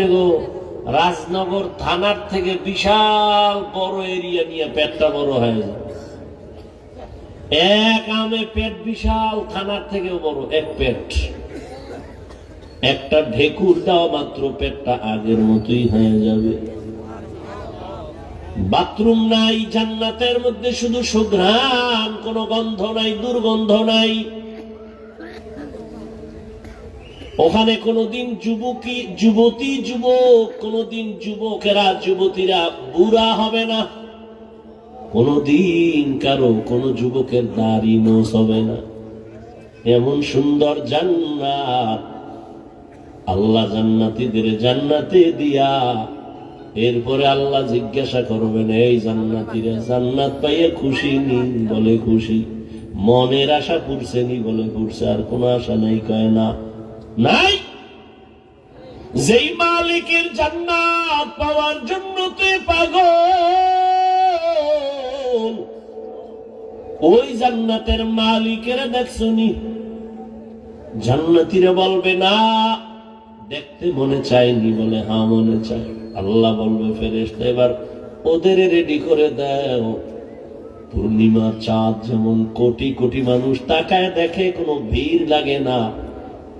আপনি গো রাজনগর থানার থেকে বিশাল বড় এরিয়া নিয়ে পেটটা বড় হয়ে এক আমে পেট বিশাল, থানার থেকেও বড়, এক পেট। একটা ঢেকুর দেওয়া মাত্র পেটটা আগের মতোই হয়ে যাবে। বাথরুম নাই, জান্নাতের মধ্যে শুধু সুঘ্রাণ, কোনো গন্ধ নাই, দুর্গন্ধ নাই। ওখানে কোনোদিন যুবকী, যুবতী, যুবক, কোনোদিন যুবকেরা, যুবতীরা বুড়া হবে না। কোনোদিন কারও, কোন যুবকের দাড়ি মোস হবে না। এমন সুন্দর জান্নাত। আল্লাহ জান্নাতীদের জান্নাতে দিয়া এরপরে আল্লাহ জিজ্ঞাসা করবেন, এই জান্নাতীরা জান্নাত পাইয়ে খুশি নি বলে খুশি। মনের আশা পুরছে নি বলে পুরছে আর কোনো আশা নাই, কয় না। নাই? যেই মালিকের জান্নাত পাওয়ার জন্য তুই পাগল? ওই জান্নাতের মালিকের দেখছনি জান্নাতিরা বলবে, না, দেখতে মনে চায়নি বলে হা মনে চায়। আল্লাহ বলবে, ফেরেশতা, এবার ওদের রেডি করে দাও। পূর্ণিমা চাঁদ যেমন কোটি কোটি মানুষ তাকায় দেখে, কোনো ভিড় লাগে না।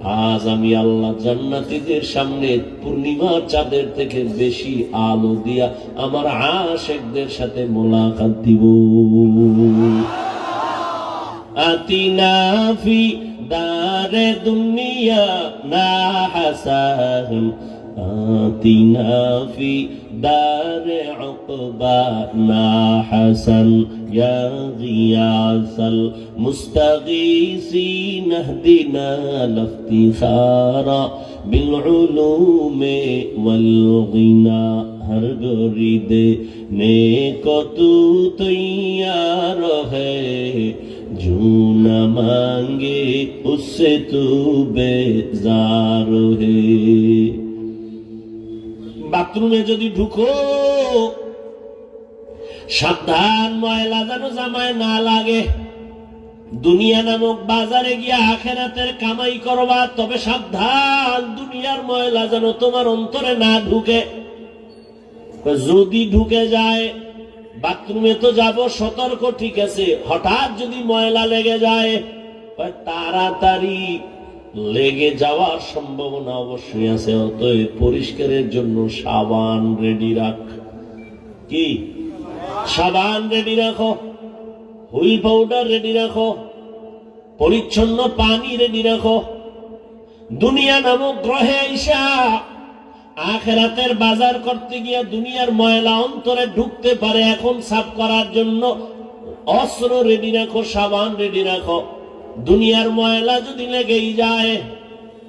আজ আমি আল্লাহ জান্নাতিদের সামনে পূর্ণিমা চাঁদের থেকে বেশি আলো দিয়া আমার আশেকদের সাথে মোলাকাত দিব। আতিনাফি দারে দুনিয়া না হাসান। آتنا في دار عقبانا حسن يا غياث المستغيثين اهدنا لافتخارا بالعلوم والغنى ہر گوری دے نیک تو تیار ہے جو نہ مانگے اس سے تو بیزار ہے বাথরুমে যদি ঢুকো, সাবধান ময়লা যেন জামায় না লাগে। দুনিয়া নামক বাজারে গিয়ে আখেরাতের কামাই করবা, তবে সাবধান দুনিয়ার ময়লা যেন তোমার অন্তরে না ঢুকে। যদি ঢুকে যায়, বাথরুমে তো যাব, সতর্ক ঠিক আছে। হঠাৎ যদি ময়লা লেগে যায় তাড়াতাড়ি লেগে যাওয়ার সম্ভাবনা অবশ্যই আছে, অতএব পরিষ্কারের জন্য সাবান রেডি রাখ। কি? সাবান রেডি রাখো। হুইল পাউডার রেডি রাখো। পরিচ্ছন্ন পানি রেডি রাখো। দুনিয়া নামক গ্রহে আইসা আখেরাতের বাজার করতে গিয়া দুনিয়ার ময়লা অন্তরে ঢুকতে পারে, এখন সাফ করার জন্য অস্ত্র রেডি রাখো, সাবান রেডি রাখো। দুনিয়ার ময়লা যদি লেগেই যায়,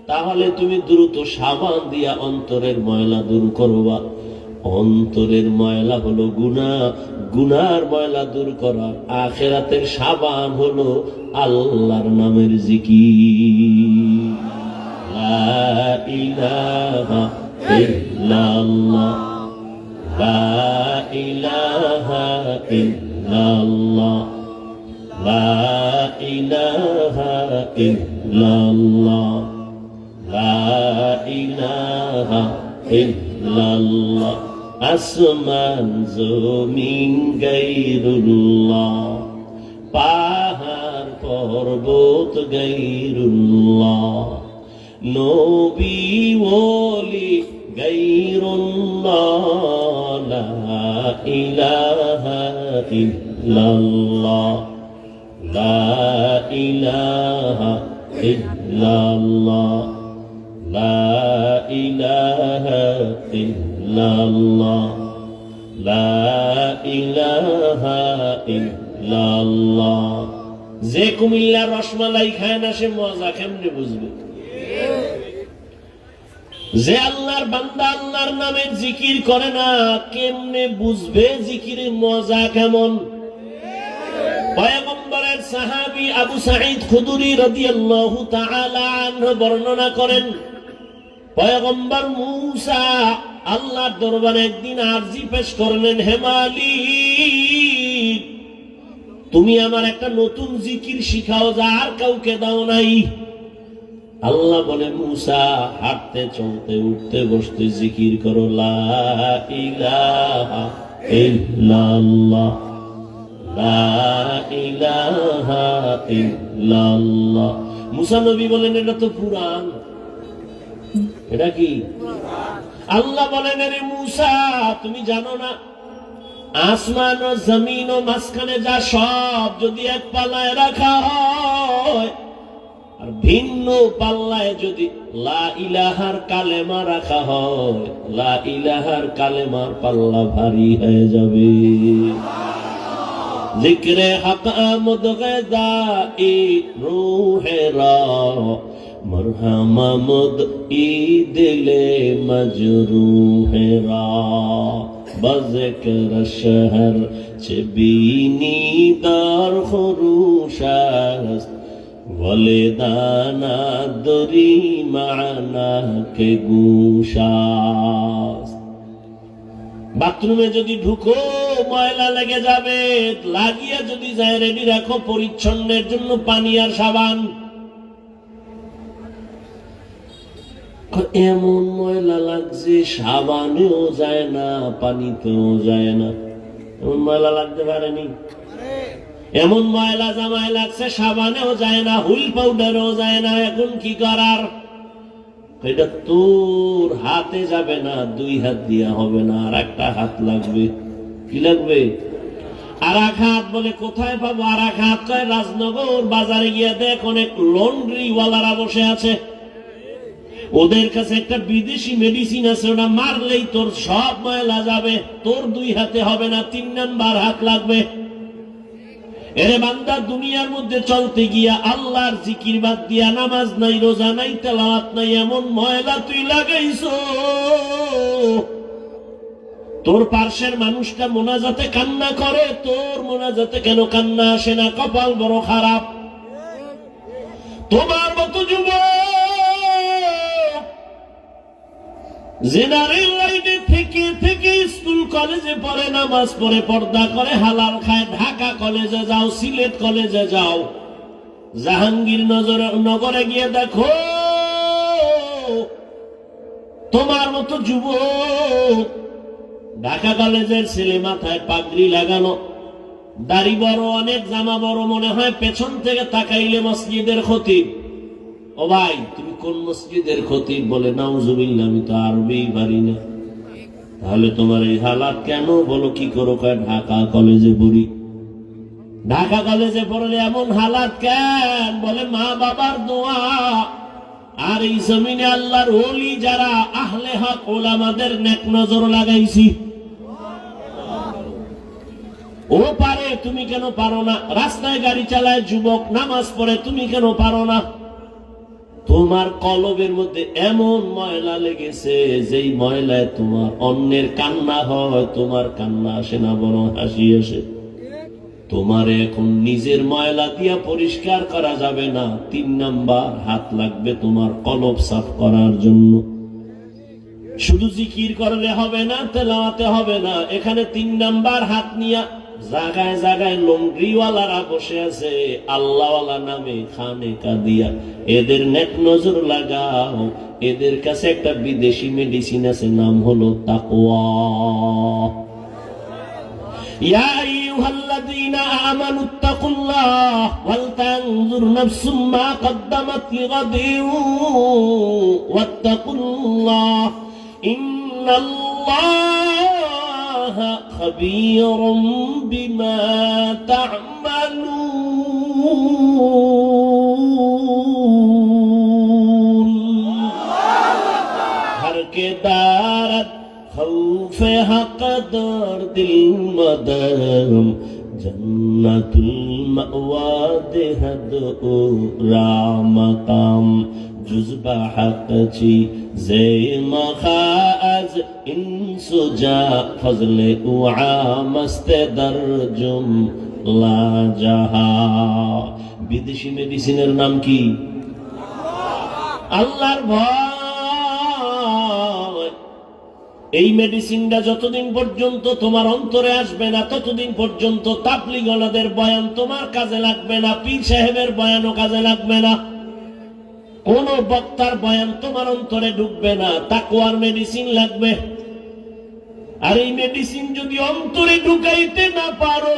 তাহলে তুমি দ্রুত সাবান দিয়া অন্তরের ময়লা দূর করবা। অন্তরের ময়লা হলো গুণা গুনার ময়লা দূর করার আখেরাতের সাবান হলো আল্লাহর নামের জিকি ইল্লাল্লাহ। لا إله إلا الله لا إله إلا الله আসমান জমিন গাইরুল্লাহ পাহাড় পর্বত গাইরুল্লাহ নবী ওলি গাইরুল্লাহ লা ইলাহা ইল্লাল্লাহ লা ইলাহা ইল্লাল্লাহ। লা ইলাহা ইল্লাল্লাহ। লা ইলাহা ইল্লাল্লাহ। যে কুমিল্লা রসমালাই খায় না, সে মজা কেমনে বুঝবে? যে আল্লাহর বান্দা আল্লাহর নামে জিকির করে না, কেমনে বুঝবে জিকিরের মজা কেমন? সাহাবী আবু সাঈদ খুদুরি রাদিয়াল্লাহু তাআলা বর্ণনা করেন, পয়গম্বর মূসা আল্লাহর দরবারে একদিন আরজি পেশ করলেন, হে মালিক, তুমি আমার একটা নতুন জিকির শিখাও যা আর কাউকে দাও নাই। আল্লাহ বলে, মুসা, হাঁটতে, চলতে, উঠতে, বসতে জিকির করো, লা ইলাহা ইল্লাল্লাহ। লা ইলাহা ইল্লাল্লাহ। মুসা নবী বলেন তুমি জানো না? আসমান ও জমিন ও মাঝখানে যা সব যদি এক পাল্লায় রাখা হয়, আর ভিন্ন পাল্লায় যদি লা ইলাহার কালেমা রাখা হয়, লা ইলাহার কালেমার পাল্লা ভারী হয়ে যাবে। ذکر حق آمد غذائی روح را مرحم آمد ای دل مجروح را بذکر شهر چه بینی در خروش است ولدانا دری معنا که گوش است বাথরুমে যদি ঢুকো, ময়লা লেগে যাবে, লাগিয়ে যদি যায় রেডি রাখো পরিচ্ছন্নের জন্য পানি আর সাবান। এমন ময়লা লাগছে, সাবানেও যায় না, পানিতেও যায় না। এমন ময়লা লাগতে পারেনি। এমন ময়লা জামায় লাগছে, সাবানেও যায় না, হুইল পাউডারও যায় না, এখন কি করার? এটা তোর হাতে যাবে না, দুই হাত দিয়া হবে না, আর একটা হাত লাগবে। কি লাগবে? আর এক হাত বলে, কোথায় পাবো? আর এক হাত কয়, রাজনগর বাজারে গিয়ে দেখ, অনেক লন্ড্রি ওয়ালারা বসে আছে। ওদের কাছে একটা বিদেশি মেডিসিন আছে ওটা মারলেই তোর সব ময়লা যাবে, তোর দুই হাতে হবে না, তিন নাম্বার হাত লাগবে। এরে বান্দা, দুনিয়ার মধ্যে চলতে গিয়া আল্লাহর জিকির বাদ দিয়া নামাজ নাই, রোজা নাই, তেলাওয়াত নাই, এমন ময়লা তুই লাগাইছ। তোর পার্শ্বের মানুষটা মোনাজাতে কান্না করে, তোর মোনাজাতে কেন কান্না আসে না? কপাল বড় খারাপ। তোমার মতো যুবক জেনারেল থেকে থেকে স্কুল, কলেজে পড়ে, নামাজ পড়ে, পর্দা করে, হালাল খায়, ঢাকা কলেজে যাও, সিলেট কলেজে যাও। জাহাঙ্গীর নজর, নগরে গিয়ে দেখো, তোমার মতো যুব ঢাকা কলেজের ছেলে মাথায় পাগড়ি লাগানো। দাড়ি বড়, অনেক জামা বড় মনে হয়, পেছন থেকে তাকাইলে মসজিদের ক্ষতি ও ভাই, তুমি কোন মসজিদের ক্ষতি বলে? নাউজুবিল্লাহ, আমি তো আরবি পারি না। তাহলে তোমার এই হালাত কেন বলো? কি করো? ঢাকা কলেজে পড়ি। ঢাকা কলেজে পড়লে এমন হালাত কেন? বলে, মা বাবার দোয়া। আর এই জমিনে আল্লাহর ওলি যারা, আহলে হক ওলামাদের নেক নজর লাগাইছি। ও পারে, তুমি কেন পারো না? রাস্তায় গাড়ি চালায় যুবক, নামাজ পড়ে, তুমি কেন পারো না? তোমার কলবের মধ্যে এমন ময়লা লেগেছে, যেই ময়লায় তোমার অন্যের কান্না হয়, তোমার কান্না আসে না, বরং হাসি আসে। তোমার এখন নিজের ময়লা দিয়া পরিষ্কার করা যাবে না। তিন নাম্বার, হাত লাগবে তোমার কলব সাফ করার জন্য। শুধু জিকির করলে হবে না, তেলাওয়াতে হবে না। এখানে তিন নাম্বার, হাত নিয়া জাগায় জাগায় লুঙ্গিওয়ালারা বসে আছে, আল্লাহওয়ালা নামে খানে কাদিয়া, এদের নেক নজর লাগাও। এদের কাছে একটা বিদেশি মেডিসিন আছে, নাম হলো তাকোয়া ইন্নাল্লাহ الله خبير بما تعملون. هر کے دارت خوف حق دار دل مدام جنت المأوى دهد را مقام جز حق چی زی مخاز انسو جا فضل او عامست در جم লা জাহা বিদেশি মেডিসিনের নাম কি আল্লাহর ভয় এই মেডিসিনটা যতদিন পর্যন্ত তোমার অন্তরে আসবে না ততদিন পর্যন্ত তাবলিগলাদের বয়ান তোমার কাজে লাগবে না পীর সাহেবের বয়ানও কাজে লাগবে না কোন বক্তার বয়ান তোমার অন্তরে ঢুকবে না তাকুয়ার মেডিসিন লাগবে। আর এই মেডিসিন যদি অন্তরে ঢুকাইতে না পারো,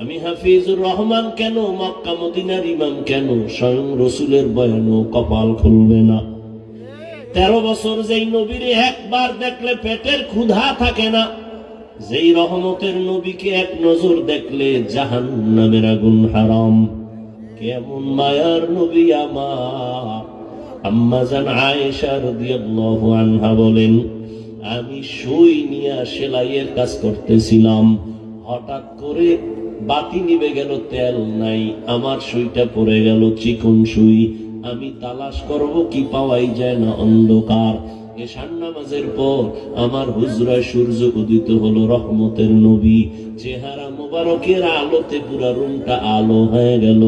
আমি হাফিজুর রহমান কেন, মক্কা মদিনার ইমাম কেন? স্বয়ং রসুলের বয়ানও কপাল খুলবে না। তেরো বছর যেই নবীরে একবার দেখলে পেটের ক্ষুধা থাকে না, যেই রহমতের নবীকে এক নজর দেখলে জাহান নামের আগুন হারাম। কেমন মায়ার নবী আমার। আম্মা জান আয়েশা রাদিয়াল্লাহু আনহা বলেন, আমি সুই নিয়ে সেলাইয়ের কাজ করতেছিলাম। হঠাৎ করে বাতি নিবে গেল, তেল নাই, আমার সুইটা পড়ে গেল, চিকন সুই। আমি তালাশ করব কি পাওয়াই যায় না অন্ধকার। এশান নামাজের পর আমার হুজরায় সূর্য উদিত হলো রহমতের নবী। চেহারা মোবারকের আলোতে পুরা রুমটা আলো হয়ে গেল।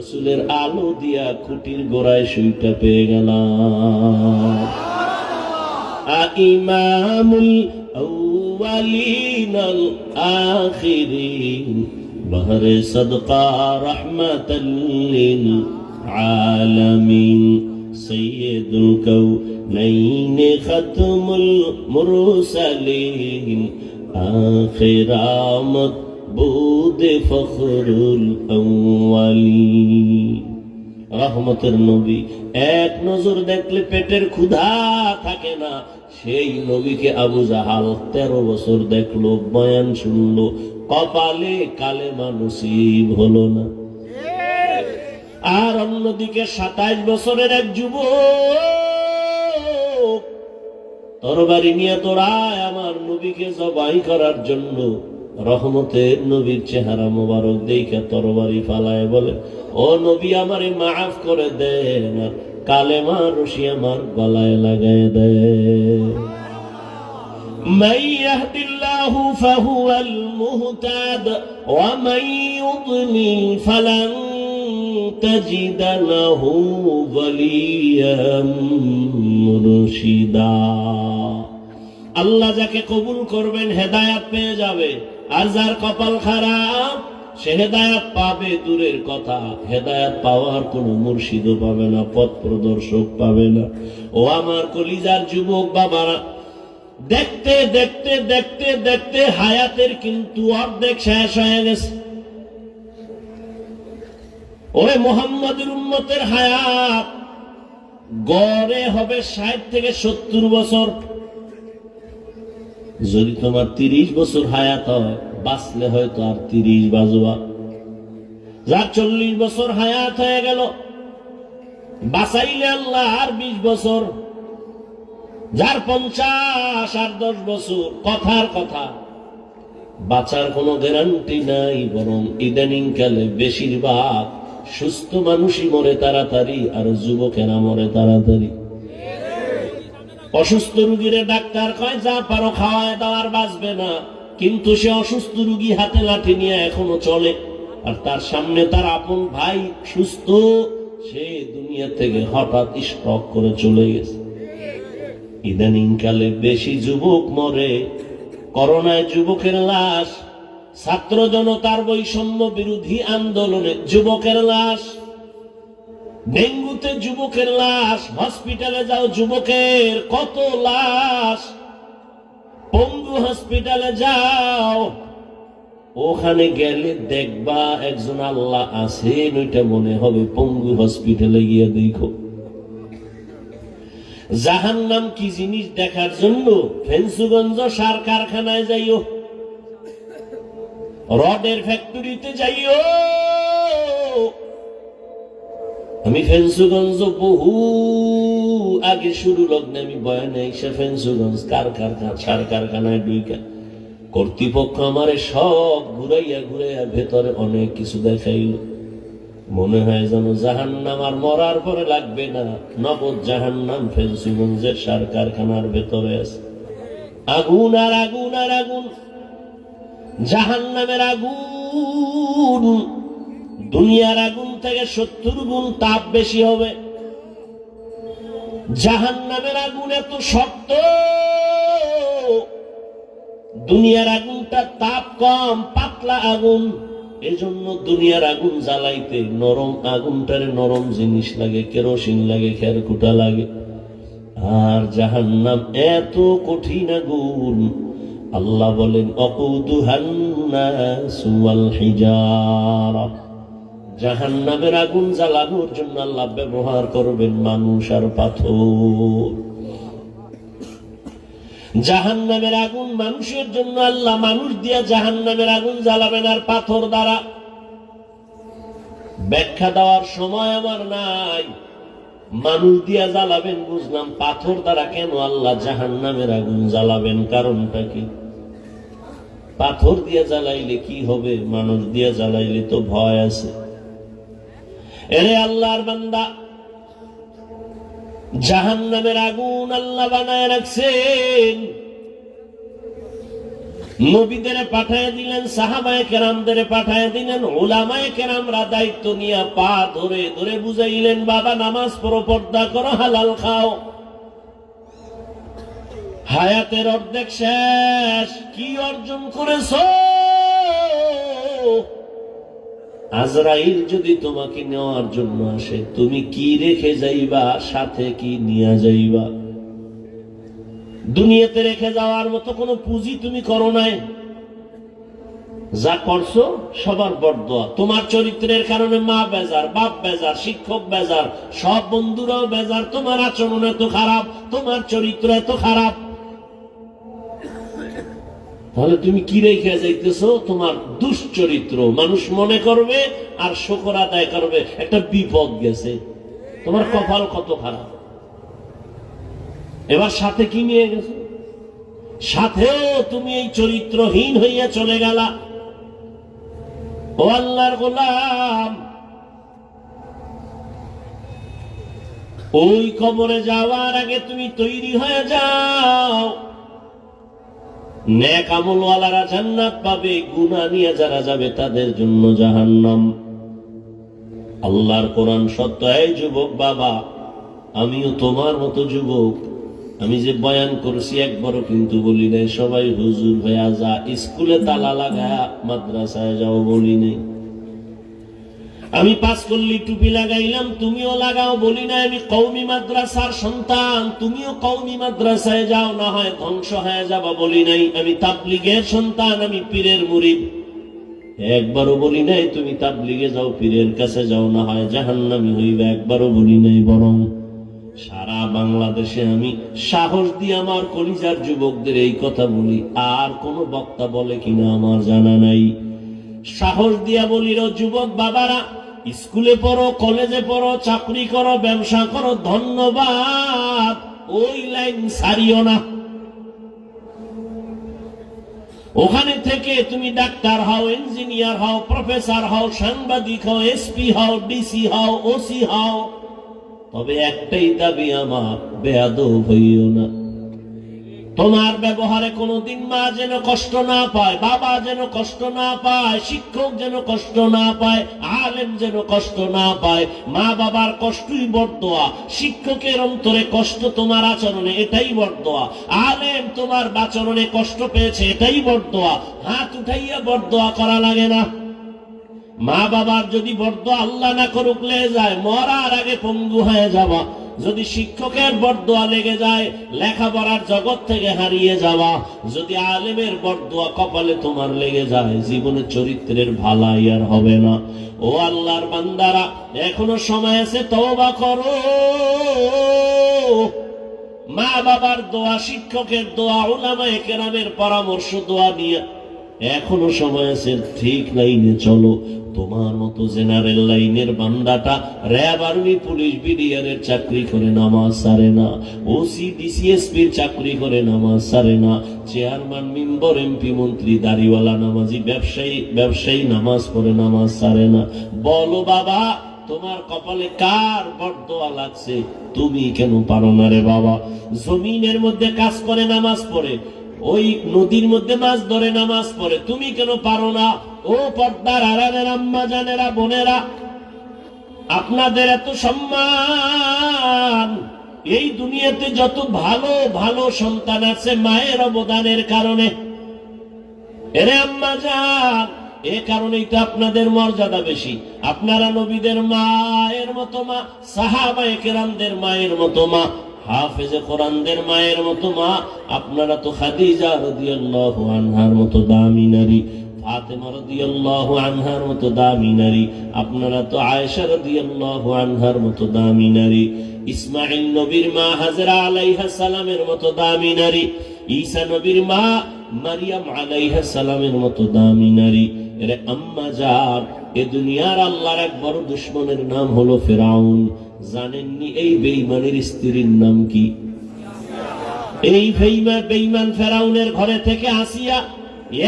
রসুলের আলো দিয়া খুঁটির গোড়ায় সুইটা পেয়ে গেলাম إمام الأولين الآخرين بهر صدقة رحمة للعالمين سيد الكونين ختم المرسلين آخر মাহবুদ ফখরুল আউয়ালি রহমতের নবী, এক নজর দেখলে পেটের ক্ষুধা থাকে না। সেই নবীকে আবু জাহাল তেরো বছর দেখল, বয়ান শুনলো, কপালে কালে মানুষই হলো না। আর অন্যদিকে সাতাইশ বছরের এক যুব তরবারি নিয়ে তোরা আমার নবীকে জবাই করার জন্য। রহমতের নবীর চেহারা মোবারক দেখে তরবারি ফালায় বলে ও নবী আমারে মাফ করে দেন আর কালেমা রশি আমার গলায় লাগায় দেয় من يهد الله فهو المهتد ومن يضلل فلن تجد له وليا مرشدا আল্লাহ যাকে কবুল করবেন হেদায়াত পেয়ে যাবে। আর যার কপাল খারাপ, সে হেদায়াত পাবে, দূরের কথা। হেদায়াত পাওয়ার কোন মুর্শিদও পাবে না, পথ প্রদর্শক পাবে না। ও আমার কলিজার যুবক বাবারা, দেখতে দেখতে দেখতে দেখতে হায়াতের কিন্তু অর্ধেক শেষ হয়ে গেছে। ওরে মোহাম্মদের উম্মতের হায়াত, গড়ে হবে ষাট থেকে সত্তর বছর। যদি তোমার তিরিশ বছর হায়াত হয়, বাঁচলে হয়তো আর তিরিশ বাজবা। যার চল্লিশ বছর হায়াত হয়ে গেল, বাঁচাইলে আল্লাহ আর বিশ বছর। যার পঞ্চাশ আর দশ বছর, কথার কথা। বাঁচার কোনো গ্যারান্টি নাই, বরং ইদানিং কালে বেশিরভাগ সুস্থ মানুষই মরে তাড়াতাড়ি, আর যুবকেরা মরে তাড়াতাড়ি। অসুস্থ রুগীরে ডাক্তার কয়, যা পারো খাওয়ায় দেওয়ার বাঁচবে না। কিন্তু সে অসুস্থ রুগী হাতে লাঠি নিয়ে এখনও চলে। আর তার সামনে তার আপন ভাই সুস্থ, সে দুনিয়া থেকে হঠাৎ স্টক করে চলে গেছে। ইদানিং কালে বেশি যুবক মরে, করোনায় যুবকের লাশ, ছাত্র জনতার বৈষম্য বিরোধী আন্দোলনে যুবকের লাশ। ডেঙ্গুতে যুবকের লাশ হসপিটালে যাও যুবকের, কত লাশ? পঙ্গু হসপিটালে যাও, ওখানে গেলে দেখবা একজন আল্লাহ আছেন, ওইটা মনে হবে পঙ্গু হসপিটালে গিয়ে দেখো। জাহান নাম কি জিনিস দেখার জন্য? ফেন্সুগঞ্জ সার কারখানায় যাইও। রডের ফ্যাক্টরিতে যাইও। আমি ফেন্সুগঞ্জ বহু আগে শুরু লগ্নে আমি বয়ানে এসে ফেন্সুগঞ্জ কার কারখানা, সার কারখানায় ডুইকা। কর্তৃপক্ষ আমারে সব ঘুরাইয়া ঘুরাইয়া ভেতরে অনেক কিছু দেখাইল। মনে হয় যেন জাহান নাম আর মরার পরে লাগবে না, নগদ জাহান নাম ফেন্সুগঞ্জের সার কারখানার ভেতরে আছে। আগুন আর আগুন আর আগুন জাহান নামের আগুন দুনিয়ার আগুন থেকে সত্তর গুণ তাপ বেশি হবে। জাহান নামের আগুন এত শক্ত, দুনিয়ার আগুনটা তাপ কম, পাতলা আগুন। এজন্য দুনিয়ার আগুন জ্বালাইতে নরম, আগুনটারে নরম জিনিস লাগে, কেরোসিন লাগে খেরকুটা লাগে। আর জাহান্নাম এত কঠিন আগুন, আল্লাহ বলেন অকুদুহান্নাসুয়াল হিজারা। জাহান্নামের আগুন জ্বালানোর জন্য আল্লাহ ব্যবহার করবেন মানুষ আর পাথর। জাহান্নামের আগুন মানুষের জন্য আল্লাহ মানুষ দিয়া জাহান্নামের আগুন জ্বালাবেন আর পাথর দ্বারা। ব্যাখ্যা দেওয়ার সময় আমার নাই। মানুষ দিয়া জ্বালাবেন বুঝলাম, পাথর দ্বারা কেন আল্লাহ জাহান্নামের আগুন জ্বালাবেন? কারণটা কি? পাথর দিয়া জ্বালাইলে কি হবে? মানুষ দিয়া জ্বালাইলে তো ভয় আছে। এরে আল্লাহর বান্দা, জাহান্নামের আগুন আল্লাহ বানায় রাখছেন। নবীদের পাঠায় দিলেন, সাহাবায় কেরামদের পাঠায় দিলেন ওলামায় কেরামরা দায়িত্ব নিয়ে পা ধরে ধরে বুঝাইলেন, বাবা, নামাজ পড়ো, পর্দা করো, হালাল খাও। হায়াতের অর্ধেক শেষ, কি অর্জন করেছ? আজরাইল যদি তোমাকে নেওয়ার জন্য আসে, তুমি কি রেখে যাইবা, সাথে কি নিয়ে যাইবা? দুনিয়াতে রেখে যাওয়ার মতো কোনো পুঁজি তুমি করো নাই। যা করছ, সবার বরদোয়া। তোমার চরিত্রের কারণে মা বেজার, বাপ বেজার, শিক্ষক বেজার, সব বন্ধুরাও বেজার, তোমার আচরণ এত খারাপ, তোমার চরিত্র এত খারাপ। তাহলে তুমি কি রেখে যাইতেছো? তোমার দুশ্চরিত্র। মানুষ মনে করবে আর শকর আদায় করবে। একটা বিপদ গেছে। তোমার কপাল কত খারাপ? এবার সাথে কি নিয়ে গেছো? সাথেও তুমি এই চরিত্রহীন হইয়া চলে গেলা। ও আল্লাহর গোলাম, ওই কবরে যাওয়ার আগে তুমি তৈরি হয়ে যাও। নেক আমলওয়ালারা জান্নাত পাবে, গুনাহ নিয়ে যারা যাবে তাদের জন্য জাহান্নাম। আল্লাহর কোরআন সত্য, এই যুবক বাবা, আমিও তোমার মতো যুবক। আমি যে বয়ান করছি একবারও কিন্তু বলি নাই। সবাই হুজুর ভাইয়া যা, স্কুলে তালা লাগা মাদ্রাসায় যাও বলি নাই। আমি পাস করলি টুপি লাগাইলাম, তুমিও লাগাও, বলি না আমি কৌমি মাদ্রাসার সন্তান, তুমিও কৌমি মাদ্রাসায় যাও, না হয় ধ্বংস হয়ে যাবা, বলি নাই আমি তাবলিগের সন্তান, আমি পীরের মুরিদ। একবারও বলি নাই তুমি তাবলিগে যাও, পীরের কাছে যাও, না হয় জাহান্নামি হইবে, একবারও বলি নাই বরং সারা বাংলাদেশে আমি সাহস দিয়ে আমার কলিজার যুবকদের এই কথা বলি, আর কোন বক্তা বলে কিনা আমার জানা নাই। সাহস দিয়া বলির যুবক বাবারা স্কুলে পড়ো, কলেজে পড়ো, চাকরি করো, ব্যবসা করো, ধন্যবাদ। ওই লাইন সারিও না। ওখানে থেকে তুমি ডাক্তার হও, ইঞ্জিনিয়ার হও, প্রফেসর হও, সাংবাদিক হও, এসপি হও, ডিসি হও, ওসি হও, তবে একটাই দাবি আমার, বেয়াদব হইও না। তোমার ব্যবহারে কোনোদিন মা যেন কষ্ট না পায়, বাবা যেন কষ্ট না পায়, শিক্ষক যেন কষ্ট না পায়, আলেম যেন কষ্ট না পায়, মা বাবার কষ্টই বর্দোয়া, শিক্ষকের অন্তরে কষ্ট তোমার আচরণে এটাই বর্দোয়া, আলেম তোমার আচরণে কষ্ট পেয়েছে এটাই বর্দোয়া, হাত উঠাইয়া বর্দোয়া করা লাগে না। মা বাবার যদি বর্দ আল্লাহ না করুক, লেগে যায়, মরার আগে পঙ্গু হয়ে যাওয়া। যদি শিক্ষকের বরদোয়া লেগে যায়, লেখাপড়ার জগৎ থেকে হারিয়ে যাওয়া। যদি আলেমের বরদোয়া কপালে তোমার লেগে যায় জীবনের চরিত্রের ভালাই আর হবে না। ও আল্লাহর বান্দারা, এখনও সময় আছে, তওবা করো। মা বাবার দোয়া, শিক্ষকের দোয়া ওলামায়ে কেরামের পরামর্শ, দোয়া নিয়ে এখনও সময় আছে, ঠিক লাইনে চলো। তোমার মতো জেনারেল লাইনের বান্দাটা র্যাব আর্মি, পুলিশ, বিডিআরের চাকরি করে নামাজ সারে না। ওসি ডিসিএসপির চাকরি করে নামাজ সারে না। চেয়ারম্যান, মেম্বার, এমপি, মন্ত্রী, দাড়িওয়ালা, নামাজি, ব্যবসায়ী ব্যবসায়ী নামাজ পড়ে নামাজ সারে না। বলো বাবা, তোমার কপালে কার বরদোয়া লাগছে? তুমি কেন পারো না রে বাবা? জমিনের মধ্যে কাজ করে, নামাজ পড়ে। ওই নদীর মধ্যে মাছ ধরে, নামাজ পড়ে। তুমি কেন পারো না? ও পর্দার আড়ালের আম্মা জানেরা, বোনেরা, আপনাদের এত সম্মান। এই দুনিয়াতে যত ভালো ভালো সন্তান আছে মায়ের অবদানের কারণে। এরে আম্মা যান এ কারণেই তো আপনাদের মর্যাদা বেশি। আপনারা নবীদের মায়ের মতো মা, সাহাবায়ে কেরামদের মায়ের মতো মা। হাফেজে কোরআনদের মায়ের মতো মা, আপনারা তো খাদিজা ফাতেমা রাদিয়াল্লাহু আনহার মতো দামি নারী নবীর মা হাজরা আলাইহা সালামের মতো মা মারিয়াম আলাইহা সালামের মতো এ দুনিয়ার আল্লাহর এক বড় দুশ্মনের নাম হলো ফেরাউন। জানেননি, এই বেঈমানের স্ত্রীর নাম কি? এই বেঈমান ফেরাউনের ঘরে থেকে আসিয়া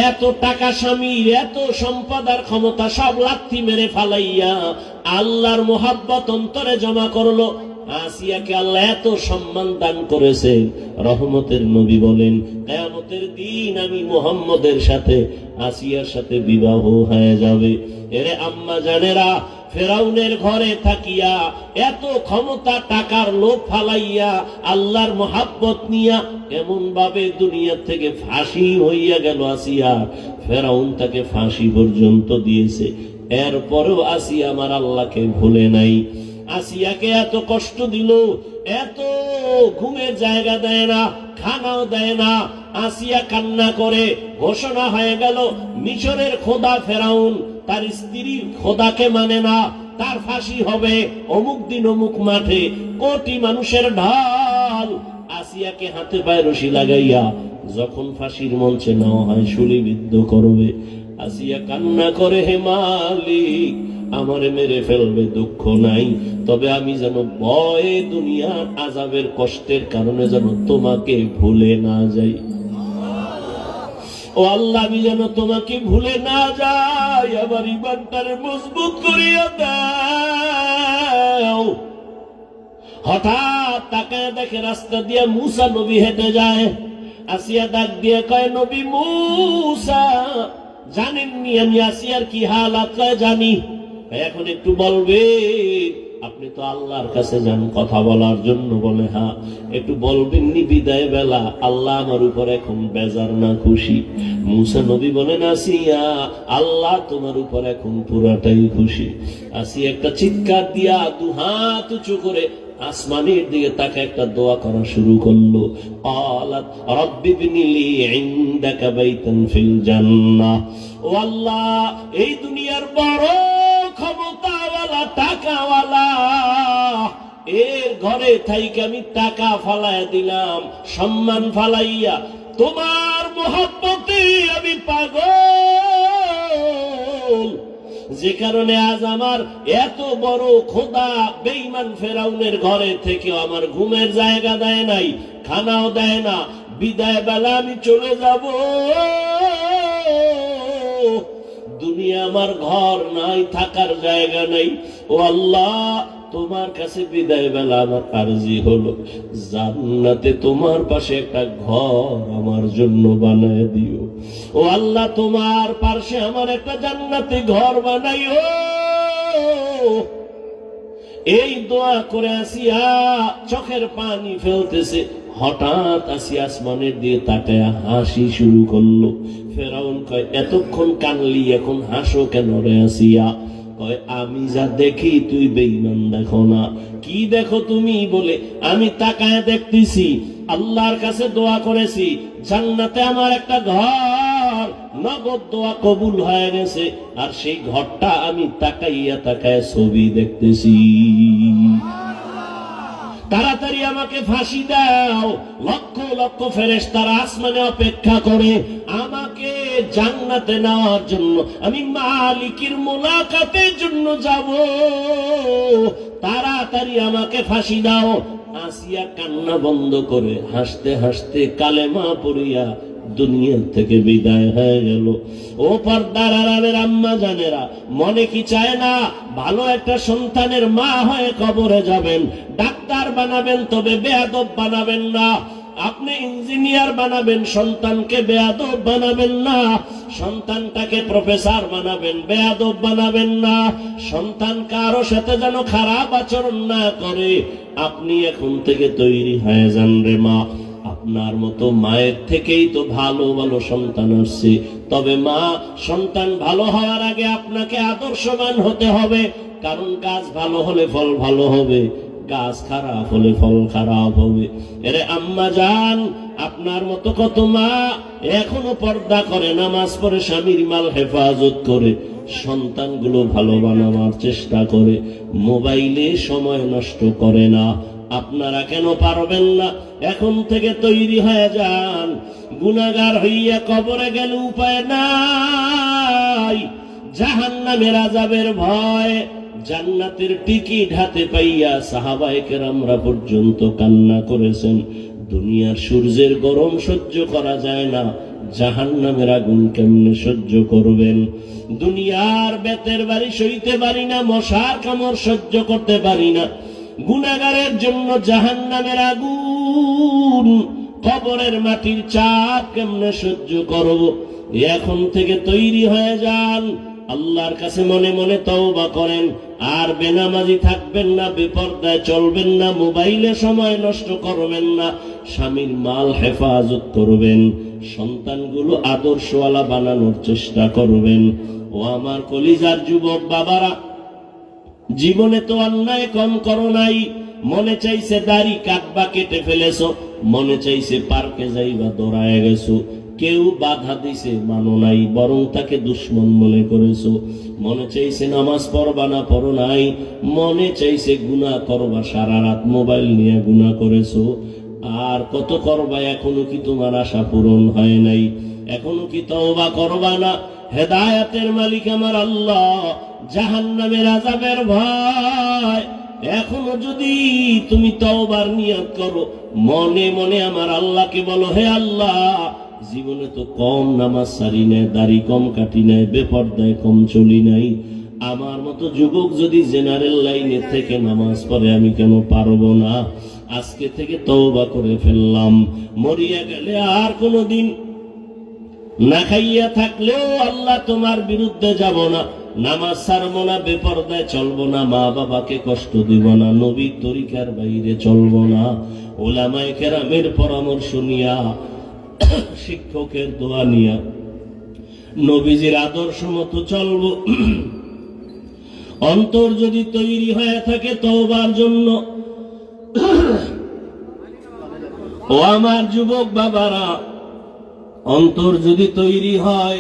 এত টাকা স্বামীর, এত সম্পদ আর ক্ষমতা সব লাথি মেরে ফালাইয়া আল্লাহর মোহাব্বত অন্তরে জমা করল। আসিয়াকে আল্লাহ এত সম্মান দান করেছে। রহমতের নবী বলেন, কেয়ামতের দিন আমি মোহাম্মদের সাথে আসিয়ার সাথে বিবাহ হয়ে যাবে। এরে আম্মা জানেরা ফেরাউনের ঘরে থাকিয়া এত ক্ষমতা টাকার লোভ ফালাইয়া আল্লাহর মোহাব্বত নিয়া এমন ভাবে দুনিয়া থেকে ফাঁসি হইয়া গেল আসিয়া। ফেরাউন তাকে ফাঁসি পর্যন্ত দিয়েছে। এরপরেও আসিয়া আমার আল্লাহকে ভুলে নাই। আসিয়াকে এত কষ্ট দিল, এত ঘুমের জায়গা দেয় না, খানাও দেয় না। আসিয়া কান্না করে ঘোষণা হয়ে গেল, মিশরের খোদা ফেরাউন তার স্ত্রী খোদাকে মানে না, তার ফাঁসি হবে অমুক দিন অমুক মাঠে। কোটি মানুষের ঢাল আসিয়াকে হাতে পায়ে রশি লাগাইয়া যখন ফাঁসির মঞ্চে নেওয়া হয় শুলিবিদ্ধ করবে। আসিয়া কান্না করে, হে মালিক, আমারে মেরে ফেলবে, দুঃখ নাই। তবে আমি যেন ভয়ে দুনিয়ার আজাবের কষ্টের কারণে যেন তোমাকে ভুলে না যাই। ও আল্লাহ, আমি যেন তোমাকে ভুলে না যাই, আমার ইমানটারে মজবুত করিয়া দাও। হঠাৎ তাকে দেখে রাস্তা দিয়ে মুসা নবী হেঁটে যায়। আসিয়া ডাক দিয়ে কয়, নবী মুসা, জানেননি আমি আসিয়ার কি হালাত কয় জানি? এখন একটু বলবে আপনি তো আল্লাহর কাছে যান কথা বলার জন্য বলে হ্যাঁ। একটু বলবেন নি বিদায় বেলা? আল্লাহ আমার উপর এখন বেজার না খুশি। মুসা নবী বলেন, আসিয়া, আল্লাহ তোমার উপর এখন পুরাটাই খুশি। আসি একটা চিৎকার দিয়া দু হাত উঁচু করে আসমানের দিকে তাকে একটা দোয়া করা শুরু করল। আলাত রব্বি ইনদাকা বাইতান ফিল জান্নাহ। ও আল্লাহ, এই দুনিয়ার বড় টাকাওয়ালা। এর ঘরে থাইকে আমি টাকা ফালাইয়া দিলাম, সম্মান ফালাইয়া। তোমার মোহাব্বতে আমি পাগল। যে কারণে আজ আমার এত বড় খোদা বেইমান ফেরাউনের ঘরে থেকে আমার ঘুমের জায়গা দেয় নাই, খানাও দেয় না। বিদায় বেলা আমি চলে যাব। দুনিয়া আমার ঘর নাই, থাকার জায়গা নাই। ও আল্লাহ, তোমার কাছে বিদায় বেলা আমার আরজি হলো। জান্নাতে তোমার পাশে একটা ঘর আমার জন্য বানায় দিও। ও আল্লাহ, তোমার পাশে আমার একটা জান্নাতে ঘর বানাইও। এই দোয়া করে আসিয়া চোখের পানি ফেলতেছে। হঠাৎ আসি আসমানের দিয়ে তাকায় হাসি শুরু করল। ফেরাউন কয়, এতক্ষণ কানলি, এখন হাসো কেন রে আসিয়া? কয় আমি যা দেখি তুই বেইমান দেখো না। কি দেখো তুমি বলে, আমি তাকায় দেখতেছি, আল্লাহর কাছে দোয়া করেছি, জান্নাতে আমার একটা ঘর, নগদ দোয়া কবুল হয়ে গেছে, আর সেই ঘরটা আমি তাকাইয়া তাকায় ছবি দেখতেছি। তাড়াতাড়ি আমাকে ফাঁসি দাও, লক্ষ লক্ষ ফেরেস তারা আসমানে অপেক্ষা করে, আমাকে জান্নাতে নেওয়ার জন্য, আমি মালিকের মোলাকাতের জন্য যাব। তাড়াতাড়ি আমাকে ফাঁসি দাও। আসিয়া কান্না বন্ধ করে হাসতে হাসতে কালেমা পড়িয়া দুনিয়া থেকে বিদায় হয়ে গেল। ও পর্দার আম্মা জানেরা, মনে কি চায় না, ভালো একটা সন্তানের মা হয়ে কবরে যাবেন, ডাক্তার বানাবেন, তবে বেয়াদব বানাবেন না। আপনি ইঞ্জিনিয়ার বানাবেন, সন্তানকে বেয়াদব বানাবেন না। সন্তানটাকে প্রফেসর বানাবেন, বেয়াদব বানাবেন না। সন্তান কারও সাথে যেন খারাপ আচরণ না করে। আপনি এখন থেকে তৈরি হয়ে যান রে মা। আপনার মতো মায়ের থেকেই তো ভালো ভালো সন্তান আসছে। তবে মা, সন্তান ভালো হওয়ার আগে আপনাকে আদর্শবান হতে হবে। কারণ গাছ ভালো হলে ফল ভালো হবে। গাছ খারাপ হলে ফল খারাপ হবে। এরে আম্মা যান আপনার মতো কত মা এখনও পর্দা করে, নামাজ পড়ে, স্বামীর মাল হেফাজত করে। সন্তানগুলো ভালো বানাবার চেষ্টা করে, মোবাইলে সময় নষ্ট করে না। আপনারা কেন পারবেন না? এখন থেকে তৈরি হয়ে যান। গুনাগার হইয়া কবরে গেলে, উপায় নাই। জাহান নামের আজাবের ভয় জান্নাতের টিকিট হাতে পাইয়া সাহাবায়কের আমরা পর্যন্ত কান্না করেছেন। দুনিয়ার সূর্যের গরম সহ্য করা যায় না জাহান নামের আগুন কেমনে সহ্য করবেন? দুনিয়ার বেতের বাড়ি সইতে পারি না, মশার কামড় সহ্য করতে পারি না। গুনাগারের জন্য জাহান নামের আগুন, কবরের মাটির চাপ কেমনে সহ্য করব? এখন থেকে তৈরি হয়ে যান, আল্লাহর কাছে মনে মনে তওবা করেন। আর বেনামাজি থাকবেন না, বেপর্দায় চলবেন না, মোবাইলে সময় নষ্ট করবেন না, স্বামীর মাল হেফাজত করবেন, সন্তানগুলো আদর্শওয়ালা বানানোর চেষ্টা করবেন। ও আমার কলিজার যুবক বাবারা, জীবনে তো অন্যায় কম করো নাই, মনে চাইছে দাড়ি কাটবা কেটে ফেলেছ, মনে চাইছে পার্কে যাইবা দৌড়ায় গেছো কেউ বাধা দিছে, মানো নাই, বরং তাকে দুশ্মন মনে করেছ। মনে চাইছে নামাজ পড়বা না পড়ো নাই, মনে চাইছে গুনাহ করবা, সারা রাত মোবাইল নিয়ে গুনাহ করেছ। আর কত করবা, এখনও কি তোমার আশা পূরণ হয় নাই? এখনও কি তওবা করবা না? হেদায়াতের মালিক আমার আল্লাহ, জাহান্নামের আজাবের ভয়। এখনও যদি তুমি তওবার নিয়ত করো, মনে মনে আমার আল্লাহকে বলো, হে আল্লাহ জীবনে তো কম নামাজ সারি নেয় দাড়ি কম কাটি নেয় বেপর্দায় কম চলি নাই। আমার মতো যুবক যদি জেনারেল লাইনে থেকে নামাজ পড়ে, আমি কেন পারব না? আজকে থেকে তওবা করে ফেললাম। মরিয়া গেলে আর কোনোদিন না খাইয়া থাকলেও আল্লাহ তোমার বিরুদ্ধে যাব না। নামাজ ছাড়বো না, বেপর্দায় চলবো না মা বাবাকে কষ্ট দিব না নবী তরিকার বাইরে চলবো না। ওলামায় কেরামের পরামর্শ নিয়া শিক্ষকের দোয়া নিয়া নবীজির আদর্শ মতো চলবো। অন্তর যদি তৈরি হয়ে থাকে তওবার জন্য। ও আমার যুবক বাবারা, অন্তর যদি তৈরি হয়